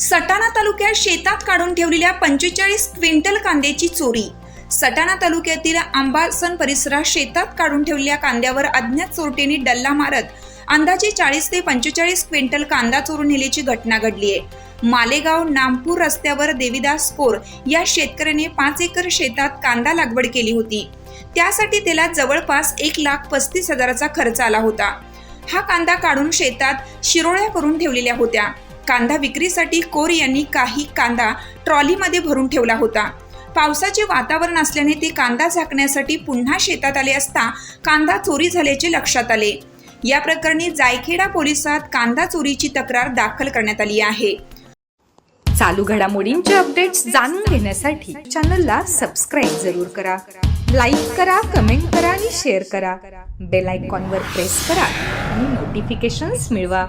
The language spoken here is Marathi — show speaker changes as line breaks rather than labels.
सटाणा तालुक्यात शेतात काढून ठेवलेल्या पंचेचाळीस क्विंटल कांद्याची चोरी. सटाणा तालुक्यातील आंबासन परिसरात शेतात काढून ठेवलेल्या कांद्यावर अज्ञात चोरटेने डल्ला मारत अंदाजे चाळीस ते पंचेचाळीस क्विंटल कांदा चोरून नेल्याची घटना घडली आहे. मालेगाव नामपूर रस्त्यावर देविदास कोर या शेतकऱ्याने पाच एकर शेतात कांदा लागवड केली होती. त्यासाठी त्याला जवळपास एक लाख पस्तीस हजाराचा खर्च आला होता. हा कांदा काढून शेतात शिरोळ्या करून ठेवलेल्या होत्या. कांदा विक्रीसाठी कोर यांनी काही कांदा ट्रॉलीमध्ये भरून ठेवला होता. पावसाचे वातावरण असल्याने ते कांदा झाकण्यासाठी पुन्हा शेतात आले असता कांदा चोरी झाल्याचे लक्षात आले. या प्रकरणी जायखेडा पोलिसात कांदा चोरीची तक्रार दाखल करण्यात आली आहे.
चालू घडामोडींचे अपडेट्स जाणून घेण्यासाठी चॅनलला सबस्क्राईब जरूर करा. लाईक करा कमेंट करा आणि शेअर करा. बेल आयकॉनवर प्रेस करा आणि नोटिफिकेशन्स मिळवा.